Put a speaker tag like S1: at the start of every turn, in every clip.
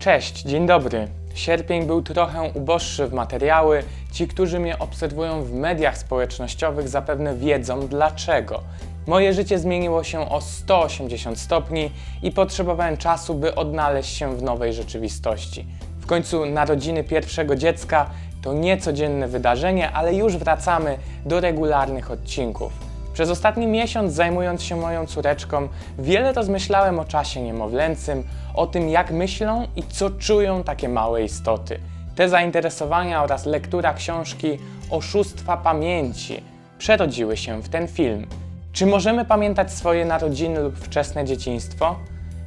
S1: Cześć, dzień dobry. Sierpień był trochę uboższy w materiały. Ci, którzy mnie obserwują w mediach społecznościowych, zapewne wiedzą dlaczego. Moje życie zmieniło się o 180 stopni i potrzebowałem czasu, by odnaleźć się w nowej rzeczywistości. W końcu narodziny pierwszego dziecka to niecodzienne wydarzenie, ale już wracamy do regularnych odcinków. Przez ostatni miesiąc zajmując się moją córeczką, wiele rozmyślałem o czasie niemowlęcym, o tym jak myślą i co czują takie małe istoty. Te zainteresowania oraz lektura książki Oszustwa Pamięci przerodziły się w ten film. Czy możemy pamiętać swoje narodziny lub wczesne dzieciństwo?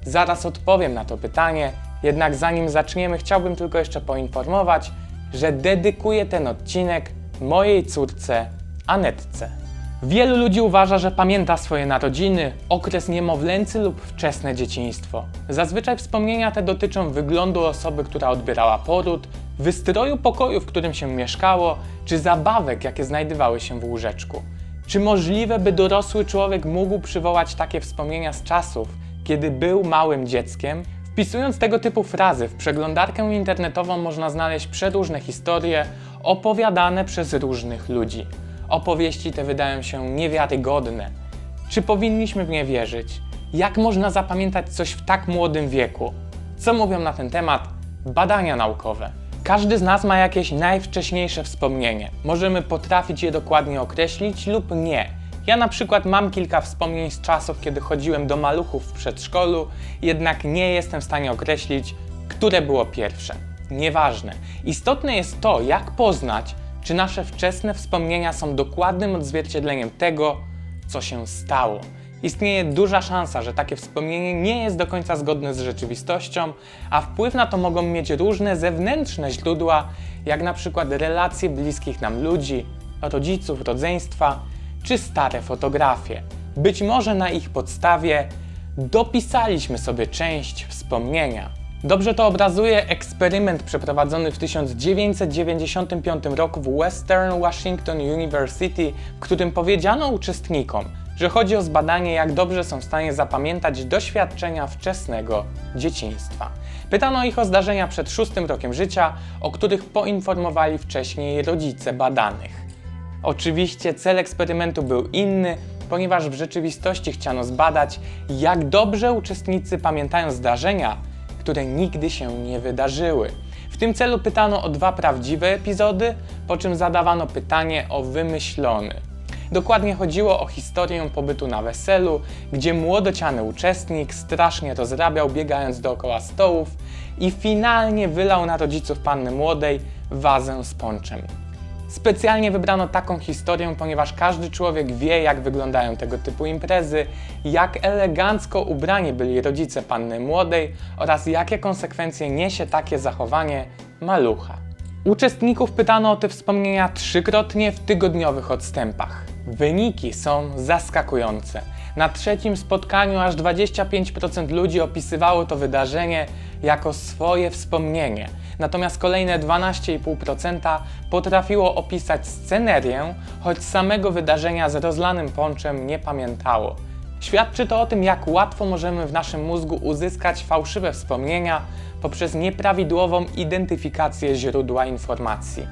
S1: Zaraz odpowiem na to pytanie, jednak zanim zaczniemy, chciałbym tylko jeszcze poinformować, że dedykuję ten odcinek mojej córce Anetce. Wielu ludzi uważa, że pamięta swoje narodziny, okres niemowlęcy lub wczesne dzieciństwo. Zazwyczaj wspomnienia te dotyczą wyglądu osoby, która odbierała poród, wystroju pokoju, w którym się mieszkało, czy zabawek, jakie znajdowały się w łóżeczku. Czy możliwe, by dorosły człowiek mógł przywołać takie wspomnienia z czasów, kiedy był małym dzieckiem? Wpisując tego typu frazy w przeglądarkę internetową można znaleźć przeróżne historie opowiadane przez różnych ludzi. Opowieści te wydają się niewiarygodne. Czy powinniśmy w nie wierzyć? Jak można zapamiętać coś w tak młodym wieku? Co mówią na ten temat badania naukowe? Każdy z nas ma jakieś najwcześniejsze wspomnienie. Możemy potrafić je dokładnie określić lub nie. Ja na przykład mam kilka wspomnień z czasów, kiedy chodziłem do maluchów w przedszkolu, jednak nie jestem w stanie określić, które było pierwsze. Nieważne. Istotne jest to, jak poznać, czy nasze wczesne wspomnienia są dokładnym odzwierciedleniem tego, co się stało. Istnieje duża szansa, że takie wspomnienie nie jest do końca zgodne z rzeczywistością, a wpływ na to mogą mieć różne zewnętrzne źródła, jak na przykład relacje bliskich nam ludzi, rodziców, rodzeństwa czy stare fotografie. Być może na ich podstawie dopisaliśmy sobie część wspomnienia. Dobrze to obrazuje eksperyment przeprowadzony w 1995 roku w Western Washington University, w którym powiedziano uczestnikom, że chodzi o zbadanie, jak dobrze są w stanie zapamiętać doświadczenia wczesnego dzieciństwa. Pytano ich o zdarzenia przed szóstym rokiem życia, o których poinformowali wcześniej rodzice badanych. Oczywiście cel eksperymentu był inny, ponieważ w rzeczywistości chciano zbadać, jak dobrze uczestnicy pamiętają zdarzenia, które nigdy się nie wydarzyły. W tym celu pytano o dwa prawdziwe epizody, po czym zadawano pytanie o wymyślony. Dokładnie chodziło o historię pobytu na weselu, gdzie młodociany uczestnik strasznie rozrabiał, biegając dookoła stołów i finalnie wylał na rodziców panny młodej wazę z ponczem. Specjalnie wybrano taką historię, ponieważ każdy człowiek wie, jak wyglądają tego typu imprezy, jak elegancko ubrani byli rodzice panny młodej oraz jakie konsekwencje niesie takie zachowanie malucha. Uczestników pytano o te wspomnienia trzykrotnie w tygodniowych odstępach. Wyniki są zaskakujące. Na trzecim spotkaniu aż 25% ludzi opisywało to wydarzenie jako swoje wspomnienie, natomiast kolejne 12,5% potrafiło opisać scenerię, choć samego wydarzenia z rozlanym ponczem nie pamiętało. Świadczy to o tym, jak łatwo możemy w naszym mózgu uzyskać fałszywe wspomnienia poprzez nieprawidłową identyfikację źródła informacji.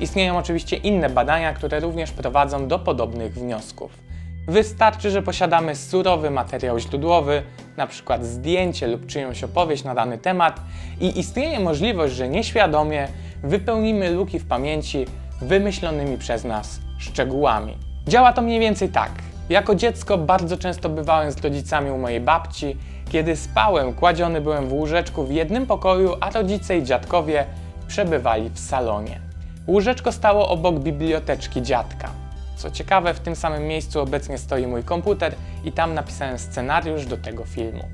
S1: Istnieją oczywiście inne badania, które również prowadzą do podobnych wniosków. Wystarczy, że posiadamy surowy materiał źródłowy, np. zdjęcie lub czyjąś opowieść na dany temat i istnieje możliwość, że nieświadomie wypełnimy luki w pamięci wymyślonymi przez nas szczegółami. Działa to mniej więcej tak. Jako dziecko bardzo często bywałem z rodzicami u mojej babci. Kiedy spałem, kładziony byłem w łóżeczku w jednym pokoju, a rodzice i dziadkowie przebywali w salonie. Łóżeczko stało obok biblioteczki dziadka. Co ciekawe, w tym samym miejscu obecnie stoi mój komputer i tam napisałem scenariusz do tego filmu.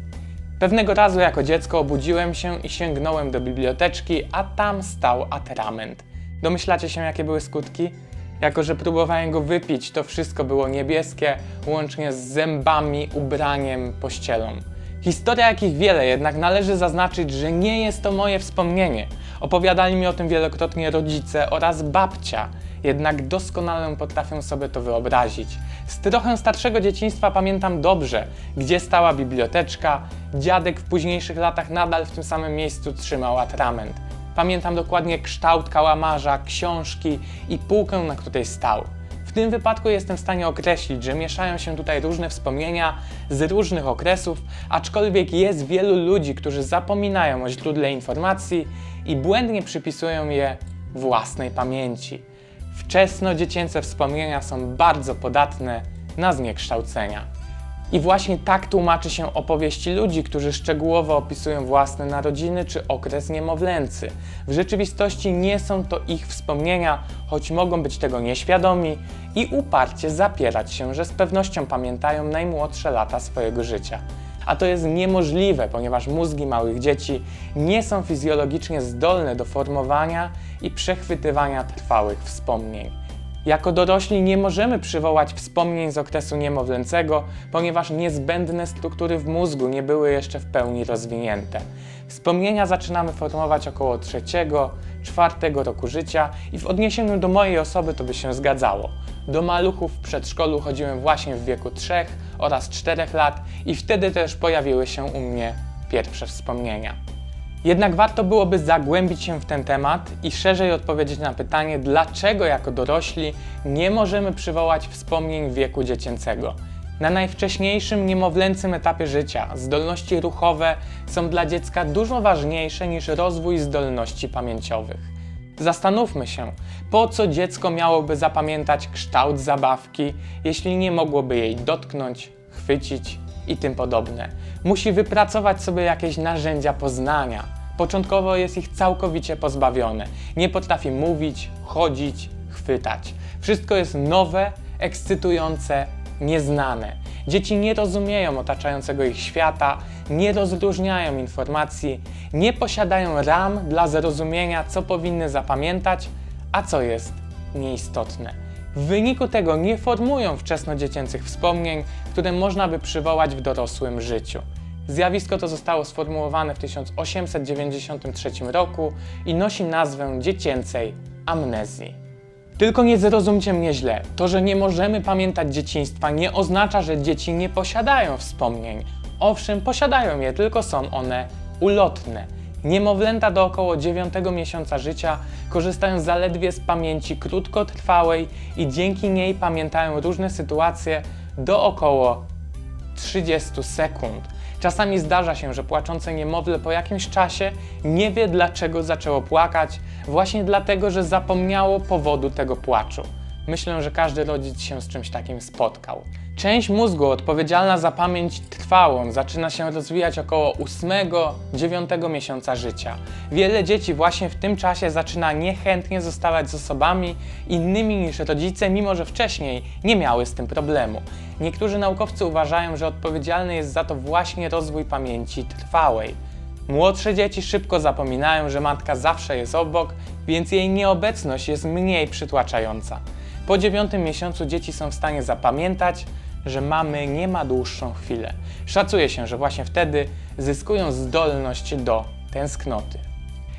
S1: Pewnego razu jako dziecko obudziłem się i sięgnąłem do biblioteczki, a tam stał atrament. Domyślacie się, jakie były skutki? Jako, że próbowałem go wypić, to wszystko było niebieskie, łącznie z zębami, ubraniem, pościelą. Historia jakich wiele, jednak należy zaznaczyć, że nie jest to moje wspomnienie. Opowiadali mi o tym wielokrotnie rodzice oraz babcia. Jednak doskonale potrafię sobie to wyobrazić. Z trochę starszego dzieciństwa pamiętam dobrze, gdzie stała biblioteczka, dziadek w późniejszych latach nadal w tym samym miejscu trzymał atrament. Pamiętam dokładnie kształt kałamarza, książki i półkę, na której stał. W tym wypadku jestem w stanie określić, że mieszają się tutaj różne wspomnienia z różnych okresów, aczkolwiek jest wielu ludzi, którzy zapominają o źródle informacji i błędnie przypisują je własnej pamięci. Wczesno-dziecięce wspomnienia są bardzo podatne na zniekształcenia. I właśnie tak tłumaczy się opowieści ludzi, którzy szczegółowo opisują własne narodziny czy okres niemowlęcy. W rzeczywistości nie są to ich wspomnienia, choć mogą być tego nieświadomi i uparcie zapierać się, że z pewnością pamiętają najmłodsze lata swojego życia. A to jest niemożliwe, ponieważ mózgi małych dzieci nie są fizjologicznie zdolne do formowania i przechwytywania trwałych wspomnień. Jako dorośli nie możemy przywołać wspomnień z okresu niemowlęcego, ponieważ niezbędne struktury w mózgu nie były jeszcze w pełni rozwinięte. Wspomnienia zaczynamy formować około trzeciego, czwartego roku życia i w odniesieniu do mojej osoby to by się zgadzało. Do maluchów w przedszkolu chodziłem właśnie w wieku 3 oraz 4 lat i wtedy też pojawiły się u mnie pierwsze wspomnienia. Jednak warto byłoby zagłębić się w ten temat i szerzej odpowiedzieć na pytanie, dlaczego jako dorośli nie możemy przywołać wspomnień wieku dziecięcego. Na najwcześniejszym niemowlęcym etapie życia zdolności ruchowe są dla dziecka dużo ważniejsze niż rozwój zdolności pamięciowych. Zastanówmy się, po co dziecko miałoby zapamiętać kształt zabawki, jeśli nie mogłoby jej dotknąć, chwycić i tym podobne. Musi wypracować sobie jakieś narzędzia poznania. Początkowo jest ich całkowicie pozbawione. Nie potrafi mówić, chodzić, chwytać. Wszystko jest nowe, ekscytujące, nieznane. Dzieci nie rozumieją otaczającego ich świata, nie rozróżniają informacji, nie posiadają ram dla zrozumienia, co powinny zapamiętać, a co jest nieistotne. W wyniku tego nie formują wczesnodziecięcych wspomnień, które można by przywołać w dorosłym życiu. Zjawisko to zostało sformułowane w 1893 roku i nosi nazwę dziecięcej amnezji. Tylko nie zrozumcie mnie źle. To, że nie możemy pamiętać dzieciństwa, nie oznacza, że dzieci nie posiadają wspomnień. Owszem, posiadają je, tylko są one ulotne. Niemowlęta do około 9 miesiąca życia korzystają zaledwie z pamięci krótkotrwałej i dzięki niej pamiętają różne sytuacje do około 30 sekund. Czasami zdarza się, że płaczące niemowlę po jakimś czasie nie wie dlaczego zaczęło płakać, właśnie dlatego, że zapomniało powodu tego płaczu. Myślę, że każdy rodzic się z czymś takim spotkał. Część mózgu odpowiedzialna za pamięć trwałą zaczyna się rozwijać około 8-9 miesiąca życia. Wiele dzieci właśnie w tym czasie zaczyna niechętnie zostawać z osobami innymi niż rodzice, mimo że wcześniej nie miały z tym problemu. Niektórzy naukowcy uważają, że odpowiedzialny jest za to właśnie rozwój pamięci trwałej. Młodsze dzieci szybko zapominają, że matka zawsze jest obok, więc jej nieobecność jest mniej przytłaczająca. Po dziewiątym miesiącu dzieci są w stanie zapamiętać, że mamy nie ma dłuższą chwilę. Szacuje się, że właśnie wtedy zyskują zdolność do tęsknoty.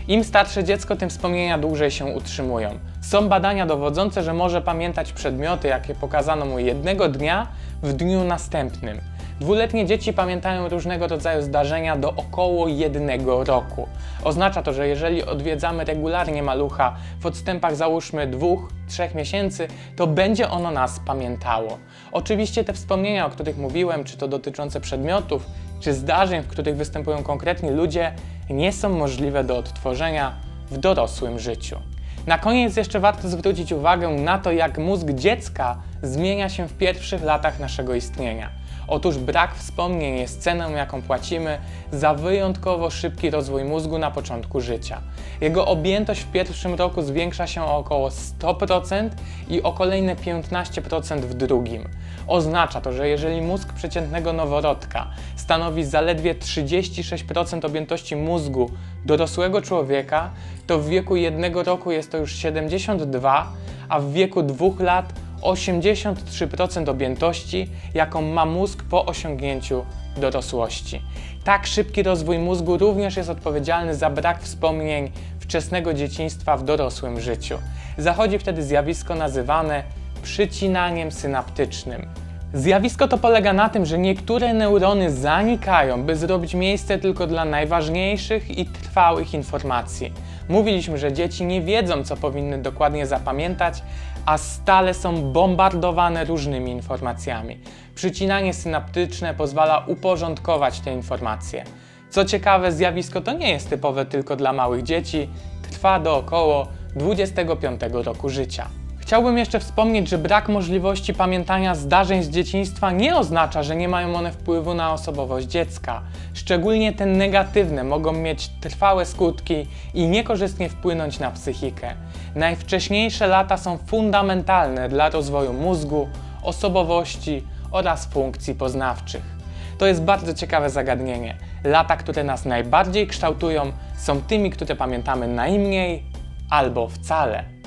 S1: Im starsze dziecko, tym wspomnienia dłużej się utrzymują. Są badania dowodzące, że może pamiętać przedmioty, jakie pokazano mu jednego dnia w dniu następnym. Dwuletnie dzieci pamiętają różnego rodzaju zdarzenia do około jednego roku. Oznacza to, że jeżeli odwiedzamy regularnie malucha w odstępach załóżmy dwóch, trzech miesięcy, to będzie ono nas pamiętało. Oczywiście te wspomnienia, o których mówiłem, czy to dotyczące przedmiotów, czy zdarzeń, w których występują konkretni ludzie, nie są możliwe do odtworzenia w dorosłym życiu. Na koniec jeszcze warto zwrócić uwagę na to, jak mózg dziecka zmienia się w pierwszych latach naszego istnienia. Otóż brak wspomnień jest ceną, jaką płacimy za wyjątkowo szybki rozwój mózgu na początku życia. Jego objętość w pierwszym roku zwiększa się o około 100% i o kolejne 15% w drugim. Oznacza to, że jeżeli mózg przeciętnego noworodka stanowi zaledwie 36% objętości mózgu dorosłego człowieka, to w wieku jednego roku jest to już 72, a w wieku dwóch lat 83% objętości, jaką ma mózg po osiągnięciu dorosłości. Tak szybki rozwój mózgu również jest odpowiedzialny za brak wspomnień wczesnego dzieciństwa w dorosłym życiu. Zachodzi wtedy zjawisko nazywane przycinaniem synaptycznym. Zjawisko to polega na tym, że niektóre neurony zanikają, by zrobić miejsce tylko dla najważniejszych i trwałych informacji. Mówiliśmy, że dzieci nie wiedzą, co powinny dokładnie zapamiętać, a stale są bombardowane różnymi informacjami. Przycinanie synaptyczne pozwala uporządkować te informacje. Co ciekawe, zjawisko to nie jest typowe tylko dla małych dzieci, trwa do około 25 roku życia. Chciałbym jeszcze wspomnieć, że brak możliwości pamiętania zdarzeń z dzieciństwa nie oznacza, że nie mają one wpływu na osobowość dziecka. Szczególnie te negatywne mogą mieć trwałe skutki i niekorzystnie wpłynąć na psychikę. Najwcześniejsze lata są fundamentalne dla rozwoju mózgu, osobowości oraz funkcji poznawczych. To jest bardzo ciekawe zagadnienie. Lata, które nas najbardziej kształtują, są tymi, które pamiętamy najmniej albo wcale.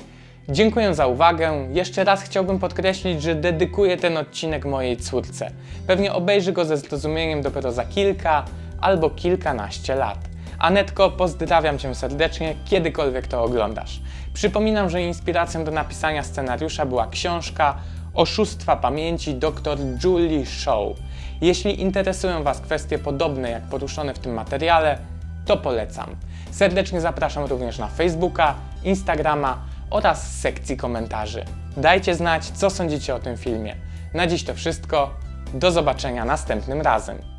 S1: Dziękuję za uwagę. Jeszcze raz chciałbym podkreślić, że dedykuję ten odcinek mojej córce. Pewnie obejrzy go ze zrozumieniem dopiero za kilka albo kilkanaście lat. Anetko, pozdrawiam Cię serdecznie, kiedykolwiek to oglądasz. Przypominam, że inspiracją do napisania scenariusza była książka Oszustwa pamięci dr Julie Shaw. Jeśli interesują Was kwestie podobne jak poruszone w tym materiale, to polecam. Serdecznie zapraszam również na Facebooka, Instagrama oraz sekcji komentarzy. Dajcie znać, co sądzicie o tym filmie. Na dziś to wszystko. Do zobaczenia następnym razem.